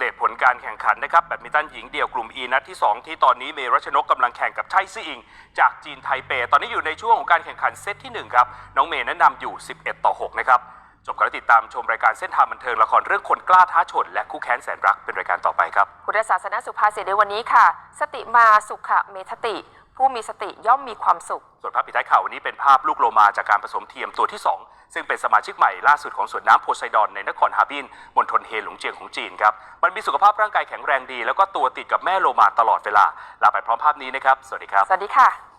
เดตผลการแข่งขันนะครับแบดมินตันหญิงเดี่ยวกลุ่ม E นัดที่ 2 ที่ตอนนี้เมรัชนกกำลังแข่งกับไช่ซี่อิง จากจีนไทเป ตอนนี้อยู่ในช่วงของการแข่งขันเซตที่1ครับน้องเมย์นั้นนำอยู่ 11 ต่อ 6 นะครับ จบการติดตามชมรายการเส้นทางบันเทิงละครเรื่องคนกล้าท้าชน และคู่แค้นแสนรักเป็นรายการต่อไปครับพุทธศาสนสุภาษิตในวันนี้ค่ะ สติมาสุขะเมทติ ผู้มีสติย่อมมีความสุข ส่วนภาพปิดท้ายข่าววันนี้เป็นภาพลูกโลมาจากการผสมเทียมตัวที่ 2 ซึ่งเป็นสมาชิกใหม่ล่าสุดของสวนน้ำโพไซดอนในนครฮาร์บินมณฑลเฮหลงเจียงของจีนครับ มันมีสุขภาพร่างกายแข็งแรงดี แล้วก็ตัวติดกับแม่โลมาตลอดเวลาลาไปพร้อมภาพนี้นะครับ สวัสดีครับ สวัสดีค่ะ